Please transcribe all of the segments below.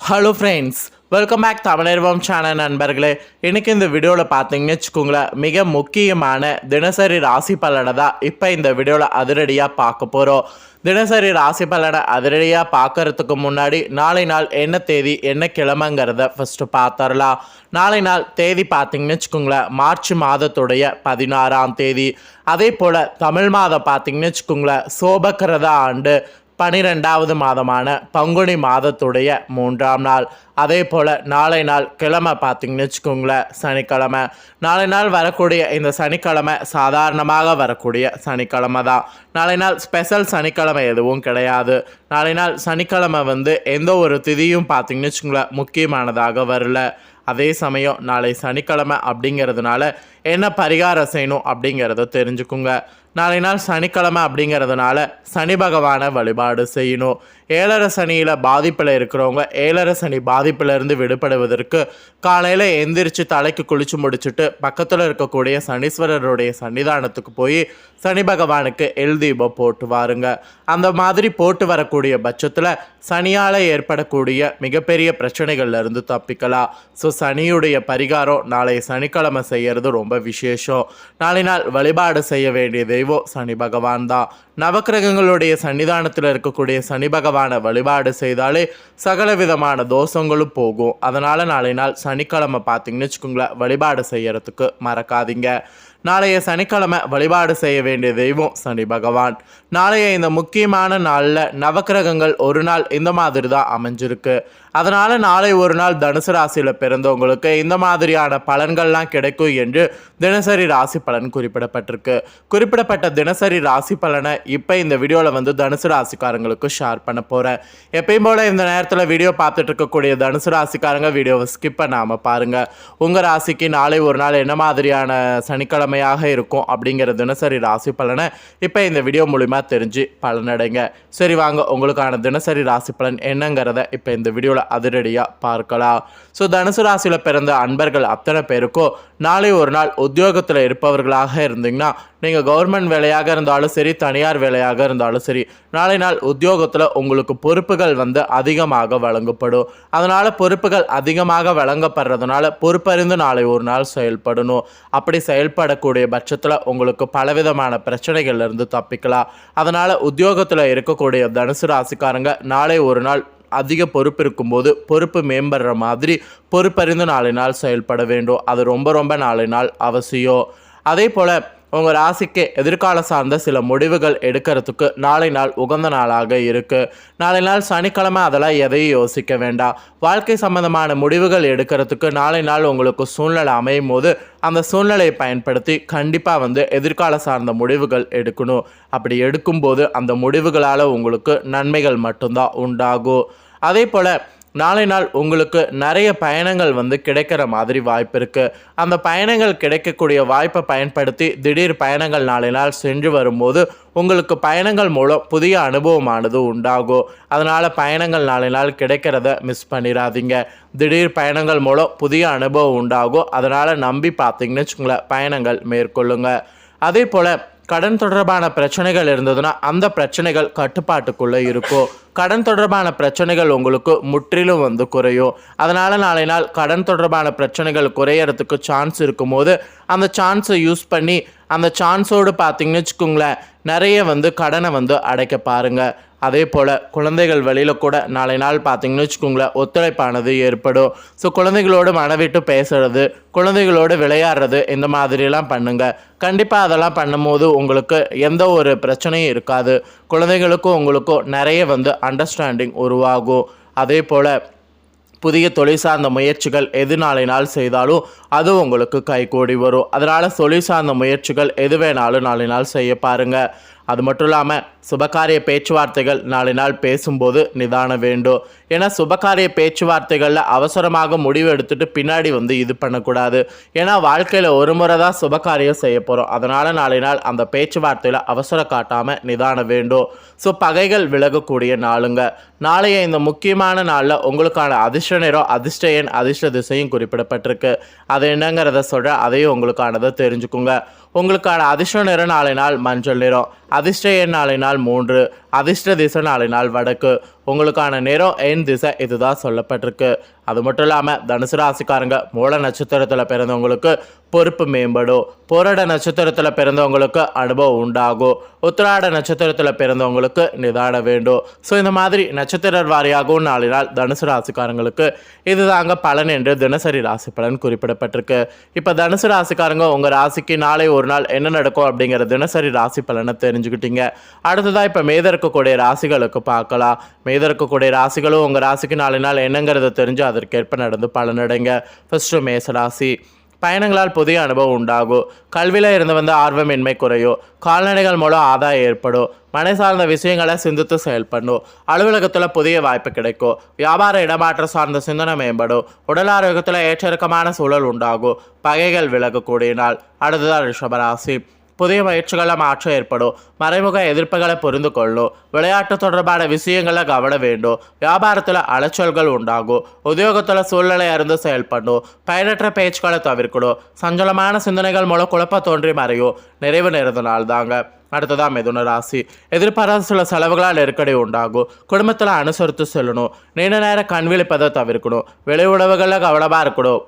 Hello friends welcome back Tamizharvam channel நண்பர்களே. இன்றைக்கி இந்த வீடியோவில் பார்த்தீங்கன்னு வச்சுக்கோங்களேன் மிக முக்கியமான தினசரி ராசி பலனை தான் இப்போ இந்த வீடியோவில் அதிரடியாக பார்க்க போகிறோம் தினசரி ராசி பலனை அதிரடியாக பார்க்கறதுக்கு முன்னாடி நாளை நாள் என்ன தேதி என்ன கிழமைங்கிறத ஃபஸ்ட்டு பார்த்துடலாம் நாளை நாள் தேதி பார்த்தீங்கன்னு வச்சுக்கோங்களேன் மார்ச் மாதத்துடைய பதினாறாம் தேதி. அதே போல் தமிழ் மாதம் பார்த்தீங்கன்னு வச்சுக்கோங்களேன் சோபக்கிரத ஆண்டு. பனிரெண்டாவது மாதமான பங்குனி மாதத்துடைய மூன்றாம் நாள். அதே போல் நாளை நாள் கிழமை பார்த்திங்கன்னு வச்சுக்கோங்களேன் சனிக்கிழமை. நாளை நாள் வரக்கூடிய இந்த சனிக்கிழமை சாதாரணமாக வரக்கூடிய சனிக்கிழமை தான். நாளை நாள் ஸ்பெஷல் சனிக்கிழமை எதுவும் கிடையாது. நாளை நாள் சனிக்கிழமை வந்து எந்த ஒரு திதியும் பார்த்திங்கன்னு வச்சுக்கோங்களேன் முக்கியமானதாக வரல. அதே சமயம் நாளை சனிக்கிழமை அப்படிங்கிறதுனால என்ன பரிகாரம் செய்யணும் அப்படிங்கிறத தெரிஞ்சுக்குங்க. நாளை நாள் சனிக்கிழமை அப்படிங்கிறதுனால சனி பகவானை வழிபாடு செய்யணும். ஏழரை சனியில் பாதிப்பில் இருக்கிறவங்க ஏழரை சனி பாதிப்பிலிருந்து விடுபடுவதற்கு காலையில் எந்திரிச்சு தலைக்கு குளிச்சு முடிச்சுட்டு பக்கத்தில் இருக்கக்கூடிய சனீஸ்வரருடைய சன்னிதானத்துக்கு போய் சனி பகவானுக்கு எல் தீபம் போட்டு வாருங்க அந்த மாதிரி போட்டு வரக்கூடிய பட்சத்தில் சனியால் ஏற்படக்கூடிய மிகப்பெரிய பிரச்சனைகள்ல இருந்து தப்பிக்கலாம். ஸோ சனியுடைய பரிகாரம் நாளை சனிக்கிழமை செய்யறது ரொம்ப விசேஷம். நாளை நாள் வழிபாடு செய்ய வேண்டிய தெய்வம் சனி பகவான் தான். நவக்கிரகங்களுடைய சன்னிதானத்தில் இருக்கக்கூடிய சனி பகவானை வழிபாடு செய்தாலே சகல விதமான தோஷங்களும் போகும். அதனால் நாளை நாள் சனிக்கிழமை பார்த்தீங்கன்னு வச்சுக்கோங்களேன் வழிபாடு செய்யறதுக்கு மறக்காதீங்க. நாளைய சனிக்கிழமை வழிபாடு செய்ய வேண்டிய தெய்வம் சனி பகவான். நாளைய இந்த முக்கியமான நாளில் நவக்கிரகங்கள் ஒரு நாள் இந்த மாதிரி தான் அமைஞ்சிருக்கு. அதனால் நாளை ஒரு நாள் தனுசு ராசியில் பிறந்தவங்களுக்கு இந்த மாதிரியான பலன்கள்லாம் கிடைக்கும் என்று தினசரி ராசி பலன் குறிப்பிடப்பட்டிருக்கு. குறிப்பிடப்பட்ட தினசரி ராசி பலனை இப்போ இந்த வீடியோவில் வந்து தனுசு ராசிக்காரங்களுக்கு ஷேர் பண்ண போகிறேன் எப்பயும் போல் இந்த நேரத்தில் வீடியோ பார்த்துட்டு இருக்கக்கூடிய தனுசு ராசிக்காரங்க வீடியோவை ஸ்கிப் பண்ணாமல் பாருங்கள் உங்கள் ராசிக்கு நாளை ஒரு நாள் என்ன மாதிரியான சனிக்கிழமையாக இருக்கும் அப்படிங்கிற தினசரி ராசி பலனை இப்போ இந்த வீடியோ மூலிமா தெரிஞ்சு பலனடைங்க. சரி வாங்க உங்களுக்கான தினசரி ராசி பலன் என்னங்கிறத இப்போ இந்த வீடியோவில் அதிரடியாக பார்க்கலாம். ஸோ தனுசு ராசியில் பிறந்த அன்பர்கள் அத்தனை பேருக்கும் நாளை ஒரு நாள் உத்தியோகத்தில் இருப்பவர்களாக இருந்தீங்கன்னா நீங்கள் கவர்மெண்ட் வேலையாக இருந்தாலும் சரி தனியார் வேலையாக இருந்தாலும் சரி நாளை நாள் உத்தியோகத்தில் உங்களுக்கு பொறுப்புகள் வந்து அதிகமாக வழங்கப்படும். அதனால் பொறுப்புகள் அதிகமாக வழங்கப்படுறதுனால பொறுப்பறிந்து நாளை ஒரு நாள் செயல்படணும். அப்படி செயல்படக்கூடிய பட்சத்தில் உங்களுக்கு பலவிதமான பிரச்சனைகள்லேருந்து தப்பிக்கலாம். அதனால் உத்தியோகத்தில் இருக்கக்கூடிய தனுசு ராசிக்காரங்க நாளை ஒரு நாள் அதிக பொறுப்பு இருக்கும்போது பொறுப்பு மேம்படுற மாதிரி பொறுப்பறிந்து நாளை நாள் செயல்பட வேண்டும். அது ரொம்ப ரொம்ப நாளை நாள் அவசியம். அதே போல் உங்கள் ராசிக்கு எதிர்கால சார்ந்த சில முடிவுகள் எடுக்கிறதுக்கு நாளை நாள் உகந்த நாளாக இருக்குது நாளை நாள் சனிக்கிழமை அதெல்லாம் எதையும் யோசிக்க வேண்டாம். வாழ்க்கை சம்பந்தமான முடிவுகள் எடுக்கிறதுக்கு நாளை நாள் உங்களுக்கு சூழ்நிலை அமையும் போது அந்த சூழ்நிலையை பயன்படுத்தி கண்டிப்பாக வந்து எதிர்கால சார்ந்த முடிவுகள் எடுக்கணும். அப்படி எடுக்கும்போது அந்த முடிவுகளால் உங்களுக்கு நன்மைகள் மட்டும்தான் உண்டாகும். அதே போல் நாளை நாள் உங்களுக்கு நிறைய பயணங்கள் வந்து கிடைக்கிற மாதிரி வாய்ப்பு இருக்குது அந்த பயணங்கள் கிடைக்கக்கூடிய வாய்ப்பை பயன்படுத்தி திடீர் பயணங்கள் நாளை நாள் சென்று வரும்போது உங்களுக்கு பயணங்கள் மூலம் புதிய அனுபவமானது உண்டாகும். அதனால் பயணங்கள் நாளை நாள் கிடைக்கிறத மிஸ் பண்ணிடாதீங்க. திடீர் பயணங்கள் மூலம் புதிய அனுபவம் உண்டாகும். அதனால் நம்பி பார்த்தீங்கன்னு வச்சுக்கோங்களேன் பயணங்கள் மேற்கொள்ளுங்க. அதே போல் கடன் தொடர்பான பிரச்சனைகள் இருந்ததுன்னா அந்த பிரச்சனைகள் கட்டுப்பாட்டுக்குள்ளே இருக்கும். கடன் தொடர்பான பிரச்சனைகள் உங்களுக்கு முற்றிலும் வந்து குறையும். அதனால் நாளை நாள் கடன் தொடர்பான பிரச்சனைகள் குறையறதுக்கு சான்ஸ் இருக்கும்போது அந்த சான்ஸை யூஸ் பண்ணி அந்த சான்ஸோடு பார்த்தீங்கன்னு வச்சுக்கோங்களேன் நிறைய வந்து கடனை வந்து அடைக்க பாருங்கள் அதே போல் குழந்தைகள் வழியில் கூட நாளை நாள் பார்த்தீங்கன்னு வச்சுக்கோங்களேன் ஒத்துழைப்பானது ஏற்படும். ஸோ குழந்தைகளோடு மனவிட்டு பேசுறது குழந்தைகளோடு விளையாடுறது இந்த மாதிரிலாம் பண்ணுங்கள் கண்டிப்பாக அதெல்லாம் பண்ணும்போது உங்களுக்கு எந்த ஒரு பிரச்சனையும் இருக்காது. குழந்தைகளுக்கும் உங்களுக்கும் நிறைய வந்து அண்டர்ஸ்டாண்டிங் உருவாகும். அதே போல் புதிய தொழில் சார்ந்த முயற்சிகள் எது நாளை நாள் செய்தாலும் அது உங்களுக்கு கைகூடி வரும். அதனால் தொழில் சார்ந்த முயற்சிகள் எது வேணாலும் நாளை நாள் செய்ய பாருங்கள் அது மட்டும் இல்லாமல் சுபகாரிய பேச்சுவார்த்தைகள் நாளை நாள் பேசும்போது நிதானம் வேண்டும். ஏன்னா சுபகாரிய பேச்சுவார்த்தைகளில் அவசரமாக முடிவு எடுத்துட்டு பின்னாடி வந்து இது பண்ணக்கூடாது. ஏன்னா வாழ்க்கையில் ஒரு முறை தான் சுபகாரியம் செய்ய போகிறோம் அதனால் நாளை நாள் அந்த பேச்சுவார்த்தையில் அவசரம் காட்டாமல் நிதானம் வேண்டும். ஸோ பகைகள் விலகக்கூடிய நாளுங்க. நாளைய இந்த முக்கியமான நாளில் உங்களுக்கான அதிர்ஷ்ட நேரம் அதிர்ஷ்ட எண் அதிர்ஷ்ட திசையும் குறிப்பிடப்பட்டிருக்கு. அது என்னங்கிறத சொல்கிற அதையும் உங்களுக்கானதை தெரிஞ்சுக்குங்க. உங்களுக்கான அதிர்ஷ்ட நிற நாளை நாள் மஞ்சள் நிறம் அதிர்ஷ்ட எண் நாளை நாள் மூன்று அதிர்ஷ்ட திசை நாளை நாள் வடக்கு. உங்களுக்கான நேரம் என் திசை இதுதான் சொல்லப்பட்டிருக்கு. அது மட்டும் இல்லாமல் தனுசு ராசிக்காரங்க மூல நட்சத்திரத்தில் பிறந்தவங்களுக்கு பொறுப்பு மேம்படும். போராட நட்சத்திரத்தில் பிறந்தவங்களுக்கு அனுபவம் உண்டாகும். உத்திராட நட்சத்திரத்தில் பிறந்தவங்களுக்கு நிதான வேண்டும். ஸோ இந்த மாதிரி நட்சத்திர வாரியாகவும் நாளினால் தனுசு ராசிக்காரங்களுக்கு இதுதாங்க பலன் என்று தினசரி ராசி பலன் குறிப்பிடப்பட்டிருக்கு. இப்போ தனுசு ராசிக்காரங்க உங்கள் ராசிக்கு நாளை ஒரு நாள் என்ன நடக்கும் அப்படிங்கிற தினசரி ராசி பலனை தெரிஞ்சுக்கிட்டீங்க. அடுத்ததாக இப்போ மீத இருக்கக்கூடிய ராசிகளுக்கு பார்க்கலாம். மீத இருக்கக்கூடிய ராசிகளும் உங்கள் ராசிக்கு நாலு நாள் என்னங்கிறத தெரிஞ்சு அதற்கேற்ப நடந்து பலனடைங்க ஃபஸ்ட்டு மேச ராசி. பயணங்களால் புதிய அனுபவம் உண்டாகும். கல்வியில் இருந்து வந்த ஆர்வமின்மை குறையும். கால்நடைகள் மூலம் ஆதாயம் ஏற்படும். மனை சார்ந்த விஷயங்களை சிந்தித்து செயல்படணும். அலுவலகத்தில் புதிய வாய்ப்பு கிடைக்கும். வியாபார இடமாற்றம் சார்ந்த சிந்தனை மேம்படும். உடல் ஆரோக்கியத்தில் ஏற்றிறக்கமான சூழல் உண்டாகும். பகைகள் விலகக்கூடிய நாள். அடுத்ததான் ரிஷபராசி புதிய முயற்சிகளில் மாற்றம் ஏற்படும் மறைமுக எதிர்ப்புகளை புரிந்து கொள்ளும் விளையாட்டு தொடர்பான விஷயங்களை கவன வேண்டும் வியாபாரத்தில் அலைச்சல்கள் உண்டாகும் உத்தியோகத்தில் சூழ்நிலை அறிந்து செயல்படணும் பயனற்ற பேச்சுக்களை தவிர்க்கணும் சஞ்சலமான சிந்தனைகள் மூலம் குழப்பம் தோன்றி மறையும் நிறைவு நிறைந்த நாள் தாங்க அடுத்ததான் மிதுன ராசி எதிர்பாராத சில செலவுகளால் நெருக்கடி உண்டாகும் குடும்பத்தில் அனுசரித்து செல்லணும் நீண்ட நேரம் கண் விழிப்பதை தவிர்க்கணும் வெளி உணவுகளில் கவனமாக இருக்கணும்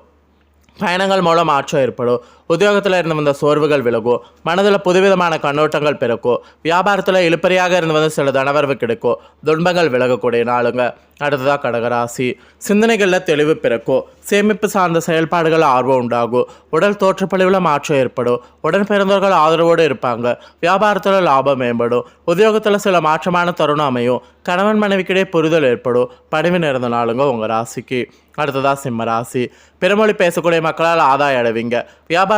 பயணங்கள் மூலம் மாற்றம் ஏற்படும். உத்தியோகத்தில் இருந்து வந்த சோர்வுகள் விலகும் மனதில் புதுவிதமான கண்ணோட்டங்கள் பிறக்கும் வியாபாரத்தில் இழுப்பறியாக இருந்து வந்த சில தனவரவு கிடைக்கும் துன்பங்கள் விலகக்கூடிய நாளுங்க. அடுத்ததாக கடகராசி. சிந்தனைகளில் தெளிவு பிறக்கும் சேமிப்பு சார்ந்த செயல்பாடுகள் ஆர்வம் உண்டாகும் உடல் தோற்றப்பழிவில் மாற்றம் ஏற்படும் உடன் பிறந்தவர்கள் ஆதரவோடு இருப்பாங்க வியாபாரத்தில் லாபம் மேம்படும் உத்தியோகத்தில் சில மாற்றமான தருணம் அமையும் கணவன் மனைவிக்கிடையே புரிதல் ஏற்படும் பணிவு நிறந்த நாளுங்க உங்கள் ராசிக்கு. அடுத்ததாக சிம்ம ராசி. பிறமொழி பேசக்கூடிய மக்களால் ஆதாயம் அடைவீங்க.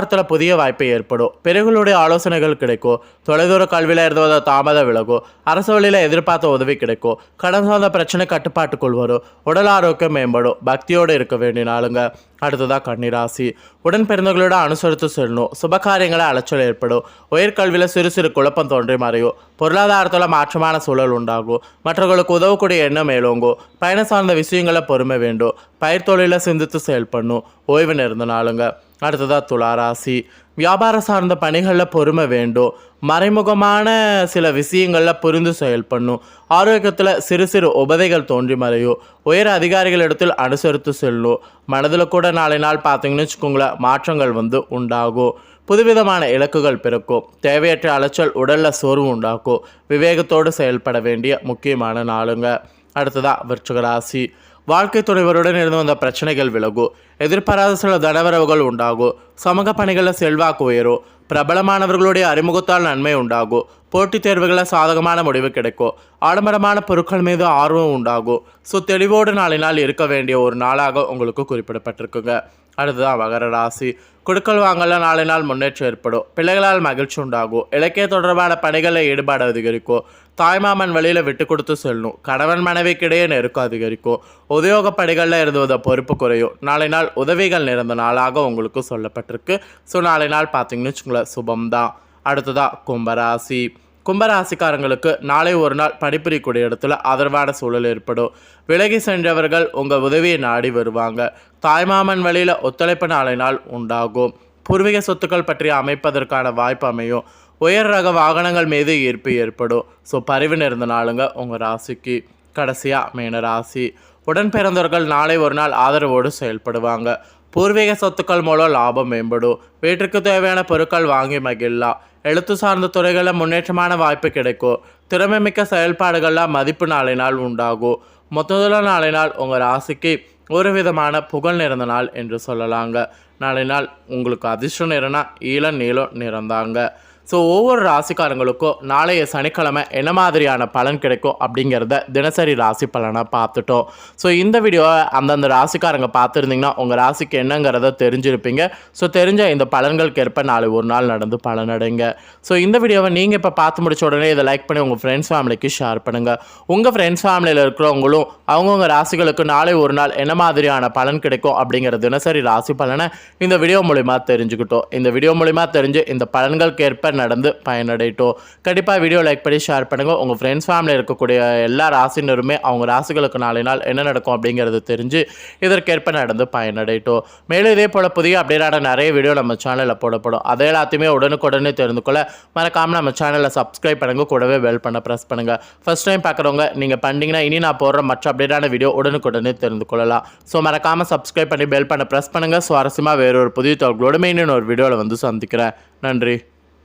வியாபாரத்தில் புதிய வாய்ப்பு ஏற்படும். பெருகளுடைய ஆலோசனைகள் கிடைக்கும். தொலைதூர கல்வியில் இருந்தவத தாமதம் விலகும். அரசு வழியில் எதிர்பார்த்த உதவி கிடைக்கும். கடன் சார்ந்த பிரச்சனை கட்டுப்பாட்டுக்குள் வரும். உடல் ஆரோக்கியம் மேம்படும். பக்தியோடு இருக்க வேண்டிய நாளுங்க. அடுத்ததாக கன்னிராசி. உடன் பிறந்தவர்களோட அனுசரித்து செல்லணும். சுபகாரியங்களை அலைச்சல் ஏற்படும். உயர்கல்வியில் சிறு சிறு குழப்பம் தோன்றி மறையும். பொருளாதாரத்தில் மாற்றமான சூழல் உண்டாகும். மற்றவர்களுக்கு உதவக்கூடிய எண்ணம் மேலோங்கும். பயணம் சார்ந்த விஷயங்களை பொறுமை வேண்டும். பயிர் தொழிலை சிந்தித்து செயல்படணும். ஓய்வு நேர்ந்த நாளுங்க. அடுத்ததாக துளாராசி. வியாபாரம் சார்ந்த பணிகளில் பொறுமை வேண்டும். மறைமுகமான சில விஷயங்களில் புரிந்து செயல்படணும் ஆரோக்கியத்தில் சிறு சிறு உபதைகள் தோன்றி மறையும். உயர் அதிகாரிகளிடத்தில் அனுசரித்து செல்லும். மனதில் கூட நாளை நாள் பார்த்தீங்கன்னு வச்சுக்கோங்களேன் மாற்றங்கள் வந்து உண்டாகும். புதுவிதமான இலக்குகள் பிறக்கும். தேவையற்ற அலைச்சல் உடலில் சோர்வு உண்டாக்கும். விவேகத்தோடு செயல்பட வேண்டிய முக்கியமான நாளுங்க. அடுத்ததாக விருச்சிகராசி வாழ்க்கை துணைவருடன் இருந்து வந்த பிரச்சனைகள் விலகும் எதிர்பாராத சில தனவரவுகள் உண்டாகும் சமூக பணிகளில் செல்வாக்கு உயரும் பிரபலமானவர்களுடைய அறிமுகத்தால் நன்மை உண்டாகும் போட்டித் தேர்வுகளில் சாதகமான முடிவு கிடைக்கும் ஆடம்பரமான பொருட்கள் மீது ஆர்வம் உண்டாகும் ஸோ தெளிவோடு நாளினால் இருக்க வேண்டிய ஒரு நாளாக உங்களுக்கு குறிப்பிடப்பட்டிருக்குங்க. அடுத்ததான் மகர ராசி. குடுக்கல் வாங்கல நாளை நாள் முன்னேற்றம் ஏற்படும். பிள்ளைகளால் மகிழ்ச்சி உண்டாகும். இலக்கிய தொடர்பான பணிகளில் ஈடுபாடு அதிகரிக்கும். தாய்மாமன் வழியில் விட்டு கொடுத்து செல்லணும். கணவன் மனைவிக்கிடையே நெருக்கம் அதிகரிக்கும். உத்தியோக பணிகளில் இருந்துவத பொறுப்பு குறையும். நாளை நாள் உதவிகள் நிறந்த நாளாக உங்களுக்கு சொல்லப்பட்டிருக்கு. ஸோ நாளை நாள் பார்த்தீங்கன்னு வச்சுக்கோங்களேன் சுபம்தான். அடுத்ததாக கும்பராசி. கும்பராசிக்காரங்களுக்கு நாளை ஒரு நாள் பணிபுரியக்கூடிய இடத்துல ஆதரவான சூழல் ஏற்படும். விலகி சென்றவர்கள் உங்கள் உதவியை நாடி வருவாங்க. தாய்மாமன் வழியில் ஒத்துழைப்பு நாளை நாள் உண்டாகும். பூர்வீக சொத்துக்கள் பற்றி அமைப்பதற்கான வாய்ப்பு அமையும். உயர் ரக வாகனங்கள் மீது ஈர்ப்பு ஏற்படும். ஸோ பரிவு நேர்ந்த நாளுங்க உங்கள் ராசிக்கு. கடைசியாக மீன ராசி. உடன் பிறந்தவர்கள் நாளை ஒரு நாள் ஆதரவோடு செயல்படுவாங்க. பூர்வீக சொத்துக்கள் மூலம் லாபம் மேம்படும். வீட்டிற்கு தேவையான பொருட்கள் வாங்கி மகிழலாம். எழுத்து சார்ந்த துறைகளில் முன்னேற்றமான வாய்ப்பு கிடைக்கும். திறமைமிக்க செயல்பாடுகளில் மதிப்பு நாளை நாள் உண்டாகும். மொத்தத்தில் நாளை நாள் உங்கள் ராசிக்கு ஒரு விதமான புகழ் நிறந்த நாள் என்று சொல்லலாங்க. நாளை நாள் உங்களுக்கு அதிர்ஷ்டம் நிறனா ஈழ நீளம் நிறந்தாங்க. ஸோ ஒவ்வொரு ராசிக்காரங்களுக்கும் நாளைய சனிக்கிழமை என்ன மாதிரியான பலன் கிடைக்கும் அப்படிங்கிறத தினசரி ராசி பலனை பார்த்துட்டோம். ஸோ இந்த வீடியோவை அந்தந்த ராசிக்காரங்க பார்த்துருந்தீங்கன்னா உங்கள் ராசிக்கு என்னங்கிறத தெரிஞ்சிருப்பீங்க. ஸோ தெரிஞ்ச இந்த பலன்களுக்கு ஏற்ப நாளை ஒரு நாள் நடந்து பலனடைங்க. ஸோ இந்த வீடியோவை நீங்கள் இப்போ பார்த்து முடிச்ச உடனே இதை லைக் பண்ணி உங்கள் ஃப்ரெண்ட்ஸ் ஃபேமிலிக்கு ஷேர் பண்ணுங்கள் உங்கள் ஃப்ரெண்ட்ஸ் ஃபேமிலியில் இருக்கிறவங்களும் அவங்கவுங்க ராசிகளுக்கு நாளை ஒரு நாள் என்ன மாதிரியான பலன் கிடைக்கும் அப்படிங்கிற தினசரி ராசி பலனை இந்த வீடியோ மூலிமா தெரிஞ்சுக்கிட்டோம். இந்த வீடியோ மூலிமா தெரிஞ்சு இந்த பலன்களுக்கு ஏற்ப நடந்து பயனடையட்டும். கண்டிப்பாக வீடியோ லைக் பண்ணி ஷேர் பண்ணுங்கள் உங்கள் ஃப்ரெண்ட்ஸ் ஃபேமிலியில் இருக்கக்கூடிய எல்லா ராசினருமே அவங்க ராசிகளுக்கு நாளை நாள் என்ன நடக்கும் அப்படிங்கிறது தெரிஞ்சு இதற்கேற்ப நடந்து பயனடையட்டும். மேலும் இதே போல் புதிய அப்டேட்டான நிறைய வீடியோ நம்ம சேனலில் போடப்படும். அதை எல்லாத்தையுமே உடனுக்குடனே தெரிந்து கொள்ள மறக்காமல் நம்ம சேனலை சப்ஸ்கிரைப் பண்ணுங்கள் கூடவே பெல் பண்ண ப்ரெஸ் பண்ணுங்கள் ஃபர்ஸ்ட் டைம் பார்க்குறவங்க நீங்கள் பண்ணிங்கன்னா இனி நான் போடுற மற்ற அப்டேட்டான வீடியோ உடனுக்குடனே தெரிந்து கொள்ளலாம். ஸோ மறக்காமல் சப்ஸ்கிரைப் பண்ணி பெல் பண்ண ப்ரெஸ் பண்ணுங்கள் சுவாரஸ்யமாக வேறொரு புதிய தகவலோடு மெயின் ஒரு வீடியோவில் வந்து சந்திக்கிறேன். நன்றி.